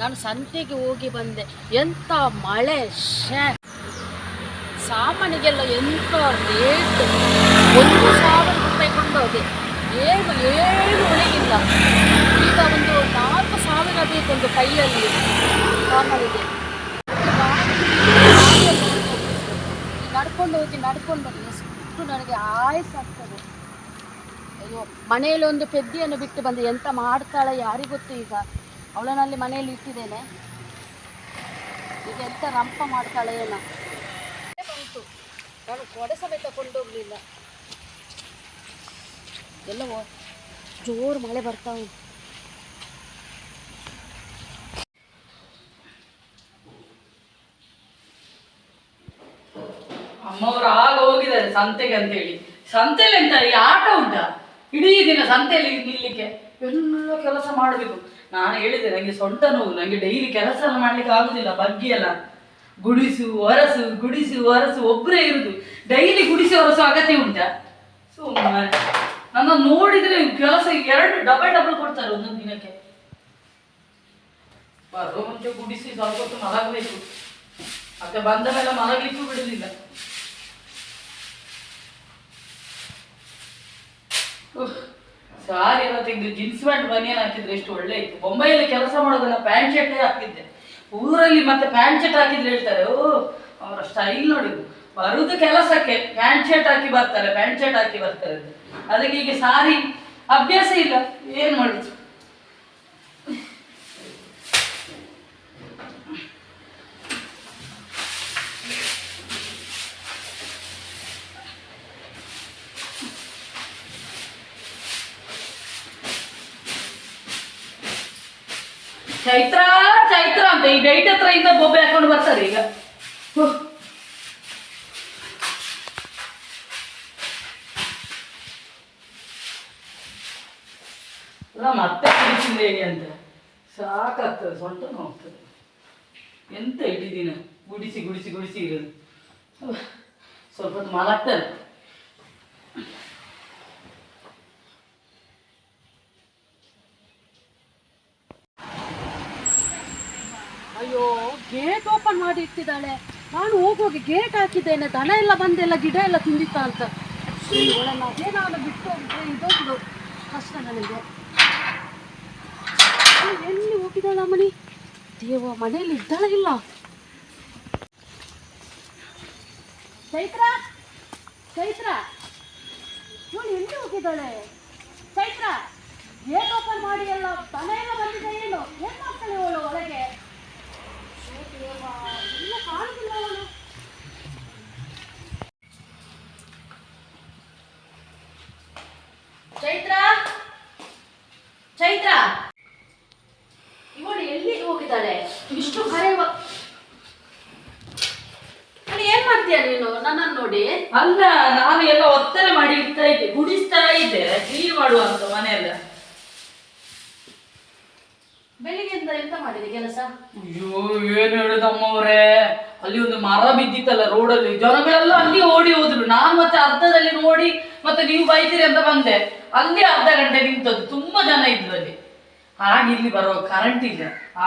ನಾನು ಸಂತೆಗೆ ಹೋಗಿ ಬಂದೆ. ಎಂಥ ಮಳೆ ಶೇ ಸಾಮಾನಿಗೆಲ್ಲ ಎಂಥ ರೇಟ್ ಒಂದು ಸಾವಿರ ರೂಪಾಯಿ ಕೊಂಡೋದೆ. ಏನು ಏನು ಒಳಗಿಲ್ಲ ಈಗ ಒಂದು ನಾಲ್ಕು ಸಾವಿರ ಬೇಕು ಒಂದು ಕೈಯಲ್ಲಿ ಸಾಮಾನಿಗೆ. ನಡ್ಕೊಂಡು ಹೋಗಿ, ನಡ್ಕೊಂಡು ಬಂದು ಎಷ್ಟು ನನಗೆ ಆಯ್ಸಾಗ್ತದೆ ಅಯ್ಯೋ, ಮನೆಯಲ್ಲಿ ಒಂದು ಪೆದ್ದಿಯನ್ನು ಬಿಟ್ಟು ಬಂದು. ಎಂತ ಮಾಡ್ತಾಳೆ ಯಾರಿಗೊತ್ತು ಈಗ. ಅವಳನ್ನಲ್ಲಿ ಮನೆಯಲ್ಲಿ ಇಟ್ಟಿದ್ದೇನೆ. ಈಗ ಎಂತ ರಂಪ ಮಾಡ್ತಾಳೆ ಏನೋ. ಬಂತು. ನಾನು ಕೊಡೆ ಸಮೇತ ಕೊಂಡೋಗ್ಲಿಲ್ಲ. ಎಲ್ಲ ಜೋರು ಮಳೆ ಬರ್ತಾ ಉಂಟು. ಅಮ್ಮವರು ಆಗ ಹೋಗಿದ್ದಾರೆ ಸಂತೆಗೆ ಅಂತೇಳಿ. ಸಂತೆಲಿ ಎಂತ ಈ ಆಟ ಉಂಟಾ? ಇಡೀ ದಿನ ಸಂತೆಯಲ್ಲಿ ನಿಲ್ಲಿಕ್ಕೆ. ಎಲ್ಲ ಕೆಲಸ ಮಾಡಬೇಕು. ನಾನು ಹೇಳಿದೆ ನನಗೆ ಸೊಂಟ ನೋವು ನನಗೆ ಡೈಲಿ ಕೆಲಸ ಎಲ್ಲ ಮಾಡ್ಲಿಕ್ಕೆ ಆಗುದಿಲ್ಲ ಬಗ್ಗೆ ಎಲ್ಲ. ಗುಡಿಸು ಒರಸು ಗುಡಿಸು ಒರಸು ಒಬ್ಬರೇ ಇರುದು. ಡೈಲಿ ಗುಡಿಸಿ ಒರಸು ಅಗತ್ಯ ಉಂಟಾ? ಸೊ ನನ್ನ ನೋಡಿದ್ರೆ ಕೆಲಸ ಎರಡು ಡಬಲ್ ಡಬಲ್ ಕೊಡ್ತಾರೆ ಒಂದೊಂದು ದಿನಕ್ಕೆ. ಬರೋ ಮುಂಚೆ ಗುಡಿಸಿ ಸ್ವಲ್ಪ ಹೊತ್ತು ಮಲಗಬೇಕು. ಮತ್ತೆ ಬಂದ ಮೇಲೆ ಮಲಗಲಿಕ್ಕೂ ಬಿಡಲಿಲ್ಲ ಉಹ್, ಸಾರಿ ಎಲ್ಲ ತೆಗೆದು ಜೀನ್ಸ್ ಪ್ಯಾಂಟ್ ಬನಿಯನ್ ಹಾಕಿದ್ರೆ ಎಷ್ಟು ಒಳ್ಳೆ ಇತ್ತು. ಬೊಂಬೈಯಲ್ಲಿ ಕೆಲಸ ಮಾಡೋದನ್ನ ಪ್ಯಾಂಟ್ ಶರ್ಟೇ ಹಾಕಿದ್ದೆ. ಊರಲ್ಲಿ ಮತ್ತೆ ಪ್ಯಾಂಟ್ ಶರ್ಟ್ ಹಾಕಿದ್ರೆ ಹೇಳ್ತಾರೆ, ಓ, ಅವರ ಸ್ಟೈಲ್ ನೋಡಿದ್ರು ಬರುದು ಕೆಲಸಕ್ಕೆ ಪ್ಯಾಂಟ್ ಶರ್ಟ್ ಹಾಕಿ ಬರ್ತಾರೆ ಪ್ಯಾಂಟ್ ಶರ್ಟ್ ಹಾಕಿ ಬರ್ತಾರೆ. ಅದಕ್ಕೆ ಈಗ ಸಾರಿ, ಅಭ್ಯಾಸ ಇಲ್ಲ, ಏನ್ ಮಾಡುದು? ಚೈತ್ರ ಚೈತ್ರ ಅಂತ. ಈ ಗೈಟ್ ಹತ್ರ ಇಂದ ಬೊಬ್ಬೆ ಹಾಕೊಂಡು ಬರ್ತಾರೆ ಈಗ. ಮತ್ತೆ ಹೇಳಿ ಅಂತ? ಸಾಕಾಗ್ತದೆ ಸೊಂಟ ನೋಡ್ತದೆ ಎಂತ ಇಟ್ಟಿದ್ದೀನ? ಗುಡಿಸಿ ಗುಡಿಸಿ ಗುಡಿಸಿ ಇರೋದು. ಸ್ವಲ್ಪ ಹೊತ್ತು ಅಯ್ಯೋ ಗೇಟ್ ಓಪನ್ ಮಾಡಿ ಇಟ್ಟಿದ್ದಾಳೆ ನಾನು ಹೋಗೋಗಿ ಗೇಟ್ ಹಾಕಿದ್ದೇನೆ. ದನ ಎಲ್ಲ ಬಂದೆಲ್ಲ, ಗಿಡ ಎಲ್ಲ ತಿಂದಿತ್ತ ಅಂತ. ಒಳನ ನಾನು ಬಿಟ್ಟು ಹೋಗಿದ್ರೆ ಇದೊಂದು ಕಷ್ಟ ನನಗೆ. ಎಲ್ಲಿ ಹೋಗಿದ್ದಾಳ ಮಣಿ ದೇವ ಮನೆಯಲ್ಲಿ ಇದ್ದಾಳ ಇಲ್ಲ. ಚೈತ್ರ ಚೈತ್ರ. ಇವಳು ಎಲ್ಲಿ ಹೋಗಿದ್ದಾಳೆ? ಚೈತ್ರ ಗೇಟ್ ಓಪನ್ ಮಾಡಿ ಎಲ್ಲ, ದನ ಎಲ್ಲ ಬಂದಿದೆ ಏನು? ಏನ್ ಮಾಡ್ತಾಳೆ ಅವಳು ಒಳಗೆ ಓ ದೇವ, ಎಲ್ಲ ಕಾಣುದಿಲ್ಲ ಅವಳು ಚೈತ್ರ? ಚೈತ್ರ? ಇವಳು ಎಲ್ಲಿ ಹೋಗಿದ್ದಾಳೆ? ಇಷ್ಟು ಕರೆಯುವ ಏನ್ ಮಾಡ್ತೀಯ ನೀನು? ನನ್ನನ್ನು ನೋಡಿ. ಅಲ್ಲ ನಾನು ಎಲ್ಲ ಒತ್ತಡ ಮಾಡಿ ಇಡ್ತಾ ಇದ್ದೆ ಗುಡಿಸ್ತಾ ಇದ್ದೆ ಕ್ಲೀನ್ ಮಾಡುವಂತ ಮನೆಯಲ್ಲ. ಬೆಳಿಗ್ಗೆಯಿಂದ ಎಂತ ಮಾಡಿದೆ ಕೆಲಸ? ಅಯ್ಯೋ ಏನು ಹೇಳುದಮ್ಮವ್ರೆ? ಅಲ್ಲಿ ಒಂದು ಮರ ಬಿದ್ದಿತ್ತಲ್ಲ ರೋಡಲ್ಲಿ. ಜನಗಳೆಲ್ಲ ಅಲ್ಲಿ ಓಡಿ ಹೋದ್ರು. ನಾನು ಮತ್ತೆ ಅರ್ಧದಲ್ಲಿ ನೋಡಿ ಮತ್ತೆ ನೀವು ಬೈತೀರಿ ಅಂತ ಬಂದೆ. ಅಲ್ಲಿ ಅರ್ಧ ಗಂಟೆ ನಿಂತದ್ದು. ತುಂಬಾ ಜನ ಇದ್ರು ಅಲ್ಲಿ. ಹಾಗೆ ಇಲ್ಲಿ ಬರೋ ಕರೆಂಟ್ ಇಲ್ಲ.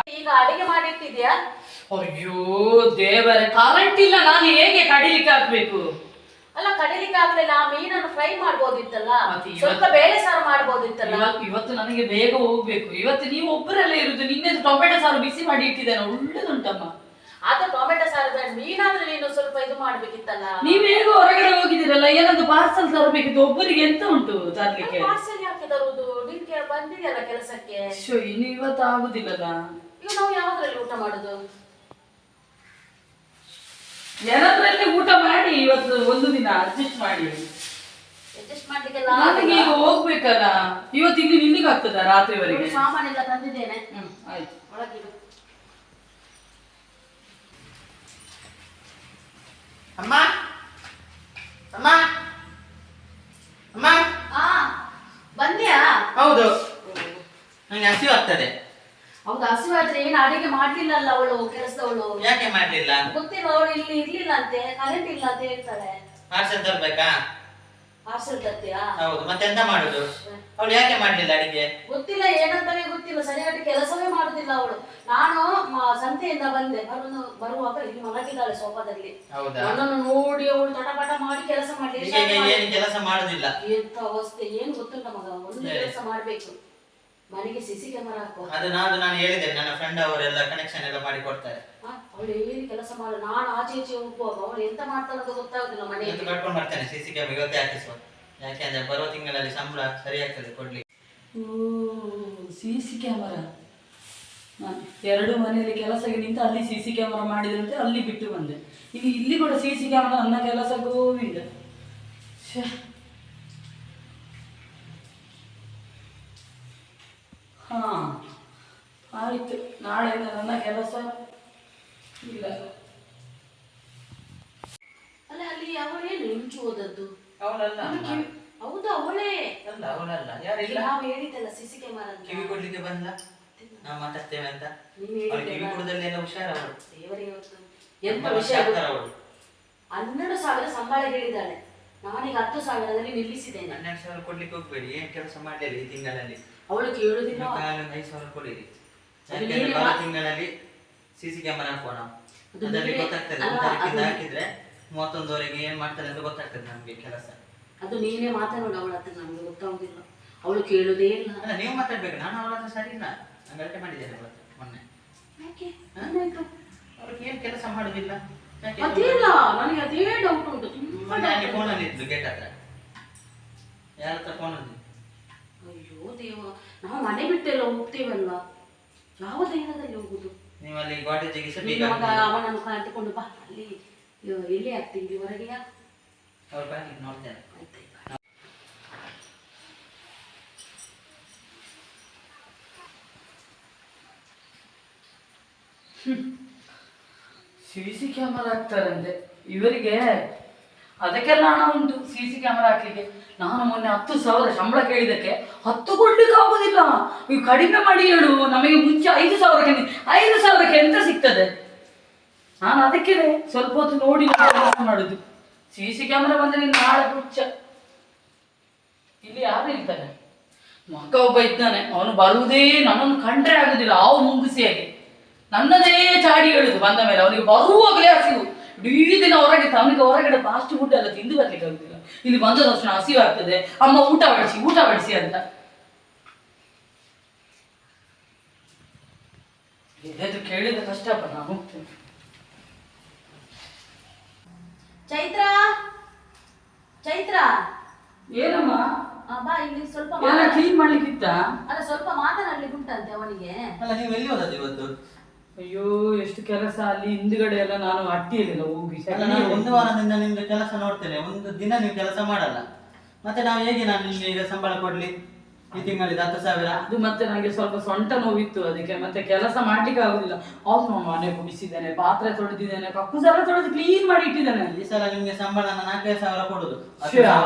ಈಗ ಅಡಿಗೆ ಮಾಡಿಟ್ಟಿದ್ಯಾ? ಅಯ್ಯೋ ದೇವರೇ ಕರೆಂಟ್ ಇಲ್ಲ. ನಾನು ಹೇಗೆ ಕಡಿಲಿಕ್ಕೆ ಹಾಕ್ಬೇಕು? ಅಲ್ಲ ಕಡಿಲಿಕ್ಕೆ ಆಗ್ಲಿಲ್ಲ. ಆ ಮೀನನ್ನು ಫ್ರೈ ಮಾಡ್ಬೋದಿತ್ತಲ್ಲ? ಸ್ವಲ್ಪ ಬೇಳೆ ಸಾರು ಮಾಡ್ಬೋದಿತ್ತಲ್ಲ? ಇವತ್ತು ನನಗೆ ಬೇಗ ಹೋಗ್ಬೇಕು. ಇವತ್ತು ನೀವು ಒಬ್ಬರಲ್ಲೇ ಇರುದು. ನಿನ್ನೆ ಟೊಮೆಟೊ ಸಾರು ಬಿಸಿ ಮಾಡಿ ಇಟ್ಟಿದ್ದೇನೆ. ಒಳ್ಳೇದುಂಟಮ್ಮ. ಅದು ಟೊಮೆಟೊ ಸಾರು ಬೇಡ. ನೀನು ಸ್ವಲ್ಪ ಇದು ಮಾಡ್ಬೇಕಿತ್ತಲ್ಲ. ನೀವ್ ಹೇಗ ಹೊರಗಡೆ ಹೋಗಿದ್ದೀರಲ್ಲ ಏನಾದ್ರು ಪಾರ್ಸಲ್ ತರಬೇಕಿತ್ತು ಒಬ್ಬರಿಗೆ ಎಂತ ಉಂಟು ತರ್ಲಿಕ್ಕೆ? ಪಾರ್ಸಲ್ ಯಾಕೆ ತರುವುದು? ನಿಮ್ಗೆ ಬಂದಿದೆಯಲ್ಲ ಕೆಲಸಕ್ಕೆ? ಶೋ ಇನ್ನು ಇವತ್ತು ಆಗುದಿಲ್ಲಲ್ಲ. ಈಗ ನಾವು ಯಾವ್ದ್ರಲ್ಲಿ ಊಟ ಮಾಡುದು? ಏನಾದ್ರಲ್ಲಿ ಊಟ ಮಾಡಿ ಇವತ್ತು ಒಂದು ದಿನ ಅಡ್ಜಸ್ಟ್ ಮಾಡಿ? ಅಡ್ಜಸ್ಟ್ ಮಾಡ್ಲಿಕ್ಕೆಲ್ಲ ನನಗೆ ಈಗ ಹೋಗ್ಬೇಕಲ್ಲ. ಇವತ್ತು ಇಲ್ಲಿ ನಿಲ್ಲಿಗೆ ಆಗ್ತದ ರಾತ್ರಿವರೆಗೆ ಸಾಮಾನೆಲ್ಲ ತಂದಿದ್ದೇನೆ. ಹ್ಮ್ ಆಯ್ತು. ಒಳಗಿಡು ಅಮ್ಮ? ಅಮ್ಮ? ಅಮ್ಮ? ಆ ಬಂದ್ಯಾ? ಹೌದು. ನಂಗೆ ಹಸಿವು ಆಗ್ತದೆ. ಹೌದು ಹಸಿವಾದ್ರೆ ಏನು ಅಡಿಗೆ ಮಾಡ್ಲಿಲ್ಲಲ್ಲ ಅವಳು ಕೆಲಸದವಳು? ಯಾಕೆ ಮಾಡ್ಲಿಲ್ಲ? ಗೊತ್ತಿಲ್ಲ ಅವಳು ಇಲ್ಲಿ ಇರ್ಲಿಲ್ಲ ಅಂತೆ ಕರೆಂಟ್ ಇಲ್ಲ ಅಂತ ಹೇಳ್ತಾರೆ. ಪಾರ್ಸಲ್ ತರ್ಬೇಕಾ? ಪಾರ್ಸೆಲ್ ಹೌದು ಮತ್ತೆ ಎಂತ ಮಾಡುದು? ಅವಳು ಯಾಕೆ ಮಾಡ್ಲಿಲ್ಲ ಅಡಿಗೆ? ಗೊತ್ತಿಲ್ಲ ಏನಂತಾನೆ ಗೊತ್ತಿಲ್ಲ. ಸರಿಯಾಗಿ ಕೆಲಸವೇ ಮಾಡುದಿಲ್ಲ ಅವಳು. ನಾನು ಮ- ಸಂತೆಯಿಂದ ಬಂದೆ. ಬರುವುದು ಬರುವಾಗ ಇಲ್ಲಿ ಮಲಗಿದ್ದಾಳೆ ಸೋಫಾದಲ್ಲಿ. ಹೌದಾ? ನನ್ನನ್ನು ನೋಡಿ ಅವಳು ತಟಪಟ ಮಾಡಿ ಕೆಲಸ ಮಾಡಿ ಈಗ ಈಗ ಏನು ಕೆಲಸ ಮಾಡುದಿಲ್ಲ? ಎಂತ ಅವಸ್ಥೆ ಏನ್ ಗೊತ್ತುಂಟ ಮಗ? ಒಂದು ಕೆಲಸ ಮಾಡ್ಬೇಕು. ಮನೆಗೆ ಸಿಸಿ ಕ್ಯಾಮರಾ ಹಾಕುವ. ಅದು ನಾನು ನಾನು ಹೇಳಿದೆ ನನ್ನ ಫ್ರೆಂಡ್ ಅವರೆಲ್ಲ ಕನೆಕ್ಷನ್ ಎಲ್ಲ ಮಾಡಿ ಕೊಡ್ತಾರೆ. ಅವಳು ಏನು ಕೆಲಸ ಮಾಡ ನಾನು ಆಚೆ ಈಚೆ ಹೋಗುವಾಗ ಅವಳು ಎಂತ ಮಾಡ್ತಾಳಂತ ಗೊತ್ತಾಗುದಿಲ್ಲ ಇವತ್ತು ಮನೆಯಲ್ಲಿ ಕಟ್ಕೊಂಡು ಬರ್ತೇನೆ ಸಿ ಸಿ ಕ್ಯಾಮ್ ಇವತ್ತೇ ಹಾಕಿಸುವ ಯಾಕೆಂದ್ರೆ ಬರುವ ತಿಂಗಳಲ್ಲಿ ಸಂಬಳ ಸರಿ ಆಗ್ತದೆ ಕೊಡ್ಲಿ ಸಿ ಸಿ ಕ್ಯಾಮರಾ ಎರಡು ಮನೆಯಲ್ಲಿ ಕೆಲಸಕ್ಕೆ ನಿಂತು ಅಲ್ಲಿ ಸಿ ಸಿ ಕ್ಯಾಮರಾ ಮಾಡಿದ್ರಂತೆ ಅಲ್ಲಿ ಬಿಟ್ಟು ಬಂದೆ. ಇಲ್ಲಿ ಇಲ್ಲಿ ಕೂಡ ಸಿ ಸಿ ಕ್ಯಾಮರಾ ನನ್ನ ಕೆಲಸಕ್ಕೂ ಇಲ್ಲ. ಹಾ ಆಯ್ತು. ನಾಳೆ ನನ್ನ ಕೆಲಸ ಇಲ್ಲ. ಅಲ್ಲ ಅಲ್ಲಿ ಅವಳೇನು ಇಂಚು ಹೋದದ್ದು? ಅವಳಲ್ಲ ಹೌದು ಅವಳೇ. ಅಲ್ಲ ಅವಳಲ್ಲ. ಯಾರಿಲ್ಲ? ನಾವು ಹೇಳಿದ್ದಲ್ಲ ಸಿಸಿ ಕ್ಯಾಮರಾ ಕಿವಿ ಕೊಡ್ಲಿಕ್ಕೆ ಬಂದ ನಾವು ಮಾತಾಡ್ತೇವೆ ಅಂತ? ಅವಳು ಕಿವಿ ಕೊಡದಲ್ಲಿ ಎಲ್ಲ ಹುಷಾರ ಅವಳು. ದೇವರೇ ಎಂತ ವಿಷಯ? ಅವಳು? ಹನ್ನೆರಡು ಸಾವಿರ ಸಂಬಳ ಹೇಳಿದ್ದಾಳೆ. ನಾನೀಗ ಹತ್ತು ಸಾವಿರದಲ್ಲಿ ನಿಲ್ಲಿಸಿದ್ದೇನೆ. ಹನ್ನೆರಡು ಸಾವಿರ ಕೊಡ್ಲಿಕ್ಕೆ ಹೋಗ್ಬೇಡಿ. ಏನ್ ಕೆಲಸ ಮಾಡಲಿಲ್ಲ ಈ ತಿಂಗಳಲ್ಲಿ? ಅವಳು ಕೇಳುದಿಲ್ಲ ಐದು ಸಾವಿರ ಕೊಡಿರಿ ತಿಂಗಳಲ್ಲಿ ಸಿ ಸಿ ಕ್ಯಾಮರಾ ಹಾಕೋಣ ಅದರಲ್ಲಿ ಗೊತ್ತಾಗ್ತದೆ ಅಲ್ಲ, ಒಂದು ತಾರೀಕಿಂದ ಅದು- ಹಾಕಿದ್ರೆ ಮೂವತ್ತೊಂದುವರೆಗೆ ಏನ್ ಮಾಡ್ತಾರೆ ಅಂತ ಗೊತ್ತಾಗ್ತದೆ ನಮ್ಗೆ ಕೆಲಸ. ಅದು ನೀನೇ ಮಾತಾಡೋಣ ಅವಳ ಹತ್ರ ನಮ್ಗೆ ಗೊತ್ತಾಗುದಿಲ್ಲ. ಅವಳು ಕೇಳುದೇ ಇಲ್ಲ. ಅಲ್ಲ ನೀವು ಮಾತಾಡ್ಬೇಕು ನಾನು ಅವಳ ಹತ್ರ ಸರಿ ಇಲ್ಲ. ನಾನು ಗಲಾಟೆ ಮಾಡಿದ್ದೇನೆ ಅವಳ ಹತ್ರ ಮೊನ್ನೆ. ಯಾಕೆ? ಏನಾಯ್ತು? ಅವ್ರಿಗೆ ಏನ್ ಕೆಲಸ ಮಾಡುದಿಲ್ಲ. ಯಾಕೆ ಅದೇ ನನಗೆ ಅದೇ ಡೌಟ್ ಉಂಟು ತುಂಬಾ ಮೊನ್ನೆ ಅಲ್ಲಿ doubt ಉಂಟು. ಫೋನಲ್ಲಿ ಇದ್ಲು ಗೇಟ್ ಹತ್ರ? ಯಾರ ಹತ್ರ ಫೋನ್ ಅಯ್ಯೋ ದೇವ ನಾವು ಮನೆ ಬಿಟ್ಟೆಲ್ಲ ಹೋಗ್ತೇವಲ್ಲ ಯಾವ ಧೈರ್ಯದಲ್ಲಿ ಹೋಗುದು? ನೀವು ಅಲ್ಲಿ ನಿನ್ನ ಮಗ ಅವನನ್ನು ಕಾಯ್ದುಕೊಂಡು ಬಾ. ಅಲ್ಲಿ ಎಲ್ಲಿ ಆಗ್ತೀನಿ ಇಲ್ಲಿ ಹೊರಗೆಯಾ ಅವ್ರ ಬ್ಯಾಂಕಿಗೆ ನೋಡ್ತೇನೆ. ಸಿ ಸಿ ಕ್ಯಾಮರಾ ಹಾಕ್ತಾರಂತೆ. ಇವರಿಗೆ ಅದಕ್ಕೆಲ್ಲ ಹಣ ಉಂಟು ಸಿ ಸಿ ಕ್ಯಾಮರಾ ಹಾಕ್ಲಿಕ್ಕೆ. ನಾನು ಮೊನ್ನೆ ಹತ್ತು ಸಾವಿರ ಸಂಬಳ ಕೇಳಿದಕ್ಕೆ ಹತ್ತು ಕೊಡ್ಲಿಕ್ಕೆ ಆಗುದಿಲ್ಲ. ನೀವು ಕಡಿಮೆ ಮಾಡಿ ಹೇಳು, ನಮಗೆ ಮುಂಚೆ ಐದು ಸಾವಿರಕ್ಕೆ ಐದು ಸಾವಿರಕ್ಕೆ ಎಂತ ಸಿಗ್ತದೆ? ನಾನು ಅದಕ್ಕೆ ಸ್ವಲ್ಪ ಹೊತ್ತು ನೋಡಿ ಮಾಡುದು. ಸಿ ಸಿ ಕ್ಯಾಮರಾ ಬಂದ್ರೆ ನಾಳೆ ಹುಚ್ಚ. ಇಲ್ಲಿ ಯಾರು ಇರ್ತಾರೆ? ಮಕ್ಕ ಒಬ್ಬ ಇದ್ದಾನೆ, ಅವನು ಬರುವುದೇ ನನ್ನನ್ನು ಕಂಡ್ರೆ ಆಗುದಿಲ್ಲ ಅವು ಮುಂಗುಸಿಯಾಗಿ ನನ್ನದೇ ಚಾಡಿ ಹೇಳುದು ಬಂದ ಮೇಲೆ, ಅವನಿಗೆ ಬರುವಾಗಲೇ ಹಸಿವು. ಇಡೀ ದಿನ ಹೊರಗೆ ಅವನಿಗೆ ಹೊರಗಡೆ ಫಾಸ್ಟ್ ಫುಡ್ ಎಲ್ಲ ತಿಂದು ಬರ್ಲಿಕ್ಕೆ ಆಗುದಿಲ್ಲ. ಇಲ್ಲಿ ಬಂದ ತಕ್ಷಣ ಹಸಿವಾಗ್ತದೆ ಅಮ್ಮ ಊಟ ಬಡಿಸಿ ಊಟ ಬಡಿಸಿ ಅಂತ. ಏನಾದ್ರು ಕೇಳಿದ ಕಷ್ಟಪ್ಪ ನಾನು ಹೋಗ್ತೇನೆ. ಚೈತ್ರ? ಚೈತ್ರ? ಏನಮ್ಮ? ಆ, ಬಾ ಇಲ್ಲಿ ಸ್ವಲ್ಪ ಮಾತಾಡ್- ಕ್ಲೀನ್ ಮಾಡ್ಲಿಕ್ಕಿತ್ತ? ಅಲ್ಲ ಸ್ವಲ್ಪ ಮಾತನಾಡ್ಲಿಕ್ಕೆ ಉಂಟಂತೆ ಅವನಿಗೆ. ಅಲ್ಲ ನೀವು ಎಲ್ಲಿ ಹೋದದ್ದು ಇವತ್ತು? ಅಯ್ಯೋ ಎಷ್ಟು ಕೆಲಸ ಅಲ್ಲಿ ಹಿಂದ್ಗಡೆ ಎಲ್ಲ ನಾನು ಅಟ್ಟಿಯಲ್ಲಿಲ್ಲ ಹೋಗಿ. ಅಲ್ಲ ನಾನು ಒಂದು ವಾರದಿಂದ ನಿಮ್ದು ಕೆಲಸ ನೋಡ್ತೇನೆ. ಒಂದು ದಿನ ನೀವು ಕೆಲಸ ಮಾಡಲ್ಲ. ಮತ್ತೆ ನಾವು ಹೇಗೆ ನಾನು ನಿಮ್ಗೆ ಈಗ ಸಂಬಳ ಕೊಡ್ಲಿ? ಈ ತಿಂಗಳಿದ ಹತ್ತು ಸಾವಿರ. ಅದು ಮತ್ತೆ ನನಗೆ ಸ್ವಲ್ಪ ಸೊಂಟ ನೋವಿತ್ತು ಅದಕ್ಕೆ ಮತ್ತೆ ಕೆಲಸ ಮಾಡ್ಲಿಕ್ಕೆ ಆಗುದಿಲ್ಲ. ನಾನು ಮನೆ ಗುಡಿಸಿದ್ದೇನೆ ಪಾತ್ರೆ ತೊಳೆದಿದ್ದೇನೆ ಕಪ್ಪು ಸಲ ತೊಳೆದು ಕ್ಲೀನ್ ಮಾಡಿ ಇಟ್ಟಿದ್ದೇನೆ. ಈ ಸಲ ನಿಮ್ಗೆ ಸಂಬಳ ನಾಲ್ಕೈದು ಸಾವಿರ ಕೊಡುದು.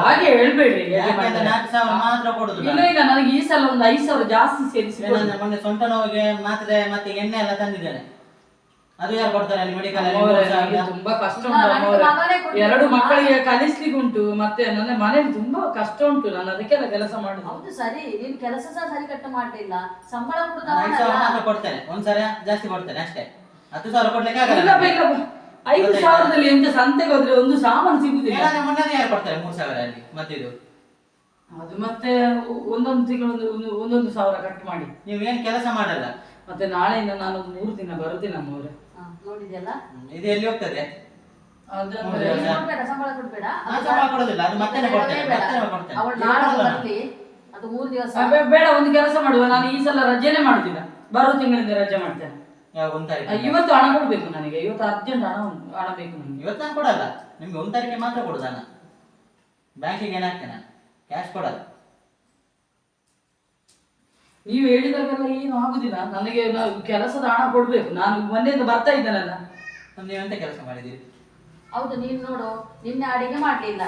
ಹಾಗೆ ಹೇಳ್ಬೇಡಿ ಯಾಕೆಂದ್ರೆ ನಾಲ್ಕು ಸಾವಿರ ಮಾತ್ರ ಕೊಡುದು ಇಲ್ಲ. ಇಲ್ಲ ನನಗೆ ಈ ಸಲ ಒಂದು ಐದು ಸಾವಿರ ಜಾಸ್ತಿ ಸೇರಿಸಿ ಕೊಡು. ಮೊನ್ನೆ ಸೊಂಟ ನೋವಿಗೆ ಮಾತ್ರೆ ಮತ್ತೆ ಎಣ್ಣೆ ಎಲ್ಲ ತಂದಿದ್ದೇನೆ. ಅದು ಯಾರು ಕೊಡ್ತಾರೆ ಅಲ್ಲಿ ಮೆಡಿಕಲ್ ತುಂಬಾ ಕಷ್ಟ ಉಂಟು. ಎರಡು ಮಕ್ಕಳಿಗೆ ಕಲಿಸ್ಲಿಕ್ಕೆ ಉಂಟು ಮತ್ತೆ ನನ್ನ ಮನೇಲಿ ತುಂಬಾ ಕಷ್ಟ ಉಂಟು ನಾನು ಅದಕ್ಕೆಲ್ಲ ಕೆಲಸ ಮಾಡುದು. ಹೌದು ಸರಿ ನೀನ್ ಕೆಲಸ ಸಹ ಸರಿ ಕಟ್ಟ ಮಾಡ್ಲಿಲ್ಲ ಸಂಬಳ ಕೂಡ ಕೊಡ್ತೇನೆ ಒಂದ್ಸಲ ಜಾಸ್ತಿ ಕೊಡ್ತೇನೆ ಅಷ್ಟೇ. ಹತ್ತು ಸಾವಿರ ಕೊಡ್ಲಿಕ್ಕೆ ಆಗಲ್ಲ ಐದು ಸಾವಿರದಲ್ಲಿ ಎಂತ ಸಂತೆಗೆ ಹೋದ್ರೆ ಒಂದು ಸಾಮಾನು ಸಿಗುದಿಲ್ಲ. ಮೊನ್ನೆ ಯಾರು ಕೊಡ್ತಾರೆ ಮೂರು ಸಾವಿರ ಅಲ್ಲಿ ಮತ್ತಿದು ಅದು ಮತ್ತೆ ಒಂದೊಂದು ತಿಂಗಳೊಂದು ಒಂದು- ಒಂದೊಂದು ಸಾವಿರ ಕಟ್ ಮಾಡಿ. ನೀವು ಏನ್ ಕೆಲಸ ಮಾಡಲ್ಲ? ಮತ್ತೆ ನಾಳೆಯಿಂದ ನಾನು ಮೂರು ದಿನ ಬರುದಿಲ್ಲ ಅಮ್ಮವ್ರೆ. ಇದು ಎಲ್ಲಿ ಹೋಗ್ತದೆ? ಅದಂದ್ರೆ ಹೌದಾ? ಕೊಡ್ಬೇಡ ಸಂಬಳ ಕೊಡ್ಬೇಡ. ನಾನು ಸಂಬಳ ಕೊಡುದಿಲ್ಲ ಅದು ಮತ್ತೆ ಕೊಡ್ತೇನೆ ಮತ್ತೆ ಕೊಡ್ತೇನೆ. ಅವಳು ಇದು ನಾಳೆ ಕೊಡಲ್ಲ. ನಾನು. ಬರ್ಲಿ. ಅದು ಮೂರು ದಿವಸ. ಆ, ಬೇಡ ಒಂದು ಕೆಲಸ ಮಾಡುವ. ನಾನು ಈ ಸಲ ರಜೆನೆ ಮಾಡುದಿಲ್ಲ ಬರೋ ತಿಂಗಳಿಂದ ರಜೆ ಮಾಡ್ತೇನೆ. ಯಾವಾಗ ಒಂದ್ ಆ, ತಾರೀಕು ಇವತ್ತು ಹಣ ಕೊಡ್ಬೇಕು ನನಗೆ. ಇವತ್ತು ಅರ್ಜೆಂಟ್ ಹಣ ಉಂಟು ಹಣ ಬೇಕು ನನಗೆ. ಇವತ್ತು ನಾನು ಕೊಡಲ್ಲ. ನಿಮ್ಗೆ ಒಂದ್ ತಾರೀಕಿಗೆ ಮಾತ್ರ ಕೊಡುದು ಬ್ಯಾಂಕಿಗೆ ಏನಾಗ್ತೇನೆ ಕ್ಯಾಶ್ ಕೊಡಲ್ಲ. ನೀವು ಹೇಳಿದಾಗೆಲ್ಲ ಏನು ಆಗುದಿಲ್ಲ. ನನಗೆ ಕೆಲಸದ ಹಣ ಕೊಡ್ಬೇಕು. ನಾನು ಮೊನ್ನೆಯಿಂದ ಬರ್ತಾ ಇದ್ದೇನಲ್ಲ. ನೀವೆಂತ ಕೆಲಸ ಮಾಡಿದ್ದೀರಿ? ಹೌದು, ನೀನು ನೋಡು, ನಿನ್ನೆ ಅಡಿಗೆ ಮಾಡ್ಲಿಲ್ಲ.